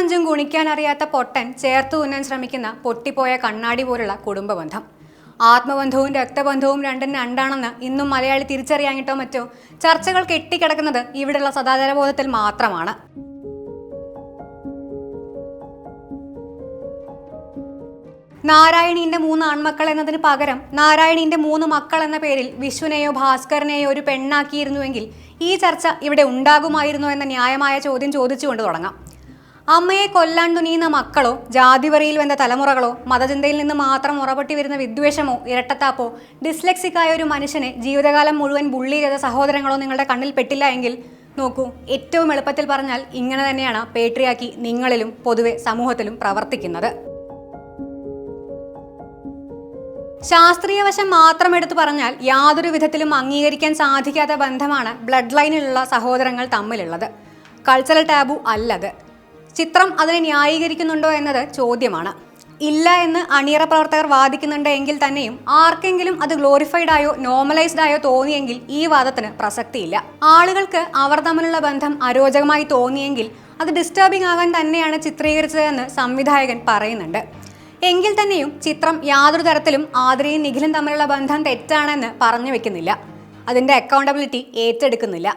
അഞ്ചും ഗുണിക്കാൻ അറിയാത്ത പൊട്ടൻ ചേർത്ത് തുന്നാൻ ശ്രമിക്കുന്ന പൊട്ടിപ്പോയ കണ്ണാടി പോലുള്ള കുടുംബബന്ധം. ആത്മബന്ധവും രക്തബന്ധവും രണ്ടും രണ്ടാണെന്ന് ഇന്നും മലയാളി തിരിച്ചറിയാഞ്ഞിട്ടോ മറ്റോ? ചർച്ചകൾ കെട്ടിക്കിടക്കുന്നത് ഇവിടെയുള്ള സദാചാരബോധത്തിൽ മാത്രമാണ്. നാരായണീന്റെ മൂന്ന് ആൺമക്കൾ എന്നതിന് പകരം നാരായണീന്റെ മൂന്ന് മക്കൾ എന്ന പേരിൽ വിശ്വനെയോ ഭാസ്കരനെയോ ഒരു പെണ്ണാക്കിയിരുന്നുവെങ്കിൽ ഈ ചർച്ച ഇവിടെ ഉണ്ടാകുമായിരുന്നോ എന്ന ന്യായമായ ചോദ്യം ചോദിച്ചുകൊണ്ട് തുടങ്ങാം. അമ്മയെ കൊല്ലാൻ തുനിയുന്ന മക്കളോ ജാതിവറിയിൽ വെന്ന തലമുറകളോ മതചിന്തയിൽ നിന്ന് മാത്രം ഉറപ്പെട്ടി വരുന്ന വിദ്വേഷമോ ഇരട്ടത്താപ്പോ ഡിസ്ലെക്സിക്കായ ഒരു മനുഷ്യനെ ജീവിതകാലം മുഴുവൻ ബുള്ളി ചെയ്ത സഹോദരങ്ങളോ നിങ്ങളുടെ കണ്ണിൽ പെട്ടില്ല എങ്കിൽ നോക്കൂ ഏറ്റവും എളുപ്പത്തിൽ പറഞ്ഞാൽ ഇങ്ങനെ തന്നെയാണ് പേട്രിയാക്കി നിങ്ങളിലും പൊതുവെ സമൂഹത്തിലും പ്രവർത്തിക്കുന്നത്. ശാസ്ത്രീയവശം മാത്രം എടുത്തു പറഞ്ഞാൽ യാതൊരു വിധത്തിലും അംഗീകരിക്കാൻ സാധിക്കാത്ത ബന്ധമാണ് ബ്ലഡ് ലൈനിലുള്ള സഹോദരങ്ങൾ തമ്മിലുള്ളത്. കൾച്ചറൽ ടാബു അല്ലത്. ചിത്രം അതിനെ ന്യായീകരിക്കുന്നുണ്ടോ എന്നത് ചോദ്യമാണ്. ഇല്ല എന്ന് അണിയറ പ്രവർത്തകർ വാദിക്കുന്നുണ്ട് എങ്കിൽ തന്നെയും ആർക്കെങ്കിലും അത് ഗ്ലോറിഫൈഡ് ആയോ നോർമലൈസ്ഡ് ആയോ തോന്നിയെങ്കിൽ ഈ വാദത്തിന് പ്രസക്തിയില്ല. ആളുകൾക്ക് അവർ തമ്മിലുള്ള ബന്ധം അരോചകമായി തോന്നിയെങ്കിൽ അത് ഡിസ്റ്റർബിംഗ് ആകാൻ തന്നെയാണ് ചിത്രീകരിച്ചതെന്ന് സംവിധായകൻ പറയുന്നുണ്ട്. എങ്കിൽ തന്നെയും ചിത്രം യാതൊരു തരത്തിലും ആതിരയും നിഖിലും തമ്മിലുള്ള ബന്ധം തെറ്റാണെന്ന് പറഞ്ഞു വെക്കുന്നില്ല. അതിന്റെ അക്കൗണ്ടബിലിറ്റി ഏറ്റെടുക്കുന്നില്ല.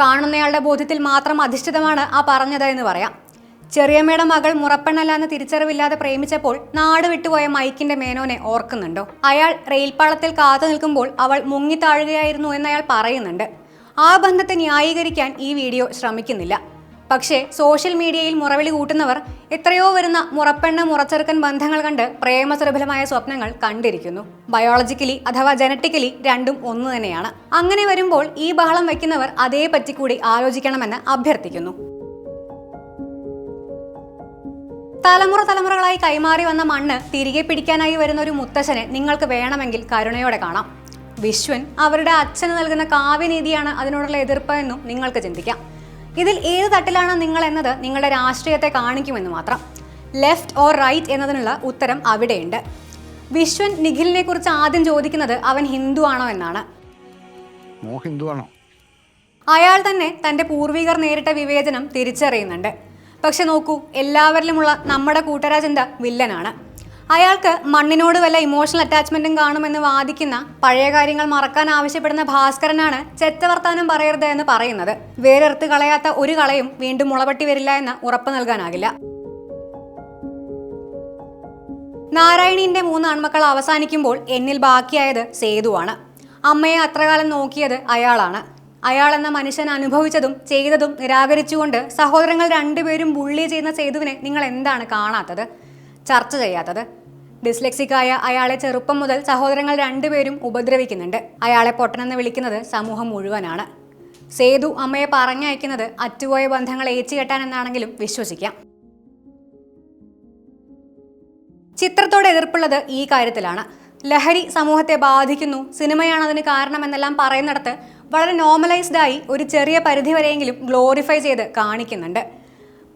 കാണുന്നയാളുടെ ബോധ്യത്തിൽ മാത്രം അധിഷ്ഠിതമാണ് ആ പറഞ്ഞത് എന്ന് പറയാം. ചെറിയമ്മയുടെ മകൾ മുറപ്പെണ്ണല്ലാന്ന് തിരിച്ചറിവില്ലാതെ പ്രേമിച്ചപ്പോൾ നാട് വിട്ടുപോയ മൈക്കിന്റെ മേനോനെ ഓർക്കുന്നുണ്ടോ? അയാൾ റെയിൽപ്പാളത്തിൽ കാത്തു നിൽക്കുമ്പോൾ അവൾ മുങ്ങിത്താഴുകയായിരുന്നു എന്ന് അയാൾ പറയുന്നുണ്ട്. ആ ബന്ധത്തെ ന്യായീകരിക്കാൻ ഈ വീഡിയോ ശ്രമിക്കുന്നില്ല. പക്ഷേ സോഷ്യൽ മീഡിയയിൽ മുറവിളി കൂട്ടുന്നവർ എത്രയോ വരുന്ന മുറപ്പെണ്ണ മുറച്ചെറുക്കൻ ബന്ധങ്ങൾ കണ്ട് പ്രേമസുലഭലമായ സ്വപ്നങ്ങൾ കണ്ടിരിക്കുന്നു. ബയോളജിക്കലി അഥവാ ജനറ്റിക്കലി രണ്ടും ഒന്നു തന്നെയാണ്. അങ്ങനെ വരുമ്പോൾ ഈ ബഹളം വയ്ക്കുന്നവർ അതേ പറ്റി കൂടി ആലോചിക്കണമെന്ന് അഭ്യർത്ഥിക്കുന്നു. തലമുറ തലമുറകളായി കൈമാറി വന്ന മണ്ണ് തിരികെ പിടിക്കാനായി വരുന്ന ഒരു മുത്തശ്ശനെ നിങ്ങൾക്ക് വേണമെങ്കിൽ കരുണയോടെ കാണാം. വിശ്വൻ അവരുടെ അച്ഛന് നൽകുന്ന കാവ്യനീതിയാണ് അതിനോടുള്ള എതിർപ്പ് എന്നും നിങ്ങൾക്ക് ചിന്തിക്കാം. ഇതിൽ ഏത് തട്ടിലാണ് നിങ്ങൾ എന്നത് നിങ്ങളുടെ രാഷ്ട്രീയത്തെ കാണിക്കുമെന്ന് മാത്രം. ലെഫ്റ്റ് ഓർ റൈറ്റ് എന്നതിനുള്ള ഉത്തരം അവിടെയുണ്ട്. വിശ്വൻ നിഖിലിനെ കുറിച്ച് ആദ്യം ചോദിക്കുന്നത് അവൻ ഹിന്ദു ആണോ എന്നാണ്. ഹിന്ദുവാണോ അയാൾ തന്നെ തന്റെ പൂർവികർ നേരിട്ട വിവേചനം തിരിച്ചറിയുന്നുണ്ട്. പക്ഷെ നോക്കൂ എല്ലാവരിലുമുള്ള നമ്മുടെ കൂട്ടരാജ് എന്താ? വില്ലനാണ്. അയാൾക്ക് മണ്ണിനോട് വല്ല ഇമോഷണൽ അറ്റാച്ച്മെന്റും കാണുമെന്ന് വാദിക്കുന്ന പഴയ കാര്യങ്ങൾ മറക്കാൻ ആവശ്യപ്പെടുന്ന ഭാസ്കരനാണ് ചെത്ത വർത്താനം പറയരുത് എന്ന് പറയുന്നത്. വേരെടുത്ത് കളയാത്ത ഒരു കളയും വീണ്ടും മുളപട്ടി വരില്ല എന്ന് ഉറപ്പ് നൽകാനാകില്ല. നാരായണീന്റെ മൂന്ന് ആൺമക്കൾ അവസാനിക്കുമ്പോൾ എന്നിൽ ബാക്കിയായത് സേതുവാണ്. അമ്മയെ അത്രകാലം നോക്കിയത് അയാളാണ്. അയാൾ എന്ന മനുഷ്യൻ അനുഭവിച്ചതും ചെയ്തതും നിരാകരിച്ചുകൊണ്ട് സഹോദരങ്ങൾ രണ്ടുപേരും ബുള്ളി ചെയ്യുന്ന സേതുവിനെ നിങ്ങൾ എന്താണ് കാണാത്തത്? ചർച്ച ചെയ്യാത്തത്? ഡിസ്ലെക്സിക്കായ അയാളെ ചെറുപ്പം മുതൽ സഹോദരങ്ങൾ രണ്ടുപേരും ഉപദ്രവിക്കുന്നുണ്ട്. അയാളെ പൊട്ടനെന്ന് വിളിക്കുന്നത് സമൂഹം മുഴുവനാണ്. സേതു അമ്മയെ പറഞ്ഞയക്കുന്നത് അറ്റുപോയ ബന്ധങ്ങൾ ഏച്ചുകെട്ടാൻ എന്നാണെങ്കിലും വിശ്വസിക്കാം. ചിത്രത്തോട് എതിർപ്പുള്ളത് ഈ കാര്യത്തിലാണ്. ലഹരി സമൂഹത്തെ ബാധിക്കുന്നു. സിനിമയാണ് അതിന് കാരണമെന്നെല്ലാം പറയുന്നിടത്ത് വളരെ നോർമലൈസ്ഡ് ആയി ഒരു ചെറിയ പരിധി വരെയെങ്കിലും ഗ്ലോറിഫൈ ചെയ്ത് കാണിക്കുന്നുണ്ട്.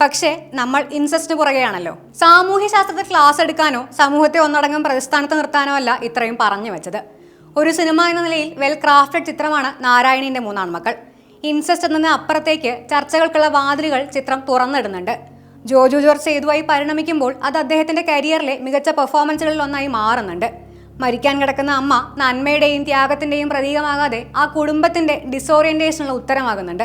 പക്ഷേ നമ്മൾ ഇൻസെസ്റ്റിന് പുറകെയാണല്ലോ സാമൂഹ്യ ശാസ്ത്രത്തിൽ ക്ലാസ് എടുക്കാനോ സമൂഹത്തെ ഒന്നടങ്കം പ്രതിസ്ഥാനത്ത് നിർത്താനോ അല്ല ഇത്രയും പറഞ്ഞു വെച്ചത്. ഒരു സിനിമ എന്ന നിലയിൽ വെൽ ക്രാഫ്റ്റഡ് ചിത്രമാണ് നാരായണീന്റെ മൂന്നാം മക്കൾ ഇൻസെസ്റ്റ് എന്നതിന് അപ്പുറത്തേക്ക് ചർച്ചകൾക്കുള്ള വാതിലുകൾ ചിത്രം തുറന്നിടുന്നുണ്ട്. ജോജു ജോർജ് സേതുവായി പരിണമിക്കുമ്പോൾ അത് അദ്ദേഹത്തിന്റെ കരിയറിലെ മികച്ച പെർഫോമൻസുകളിൽ ഒന്നായി മാറുന്നുണ്ട്. മരിക്കാൻ കിടക്കുന്ന അമ്മ നന്മയുടെയും ത്യാഗത്തിന്റെയും പ്രതീകമാകാതെ ആ കുടുംബത്തിന്റെ ഡിസോറിയന്റേഷനുള്ള ഉത്തരമാകുന്നുണ്ട്.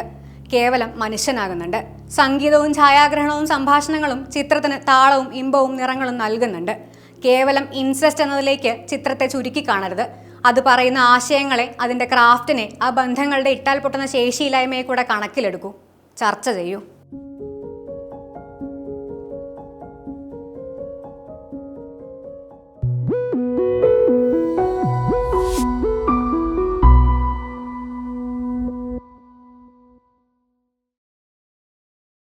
കേവലം മനുഷ്യനാകുന്നുണ്ട്. സംഗീതവും ഛായാഗ്രഹണവും സംഭാഷണങ്ങളും ചിത്രത്തിന് താളവും ഇമ്പവും നിറങ്ങളും നൽകുന്നുണ്ട്. കേവലം ഇൻസെസ്റ്റ് എന്നതിലേക്ക് ചിത്രത്തെ ചുരുക്കി കാണരുത്. അത് പറയുന്ന ആശയങ്ങളെ അതിന്റെ ക്രാഫ്റ്റിനെ ആ ബന്ധങ്ങളുടെ ഇട്ടാൽ പൊട്ടുന്ന ശേഷിയില്ലായ്മയെ കൂടെ കണക്കിലെടുക്കൂ. ചർച്ച ചെയ്യൂ.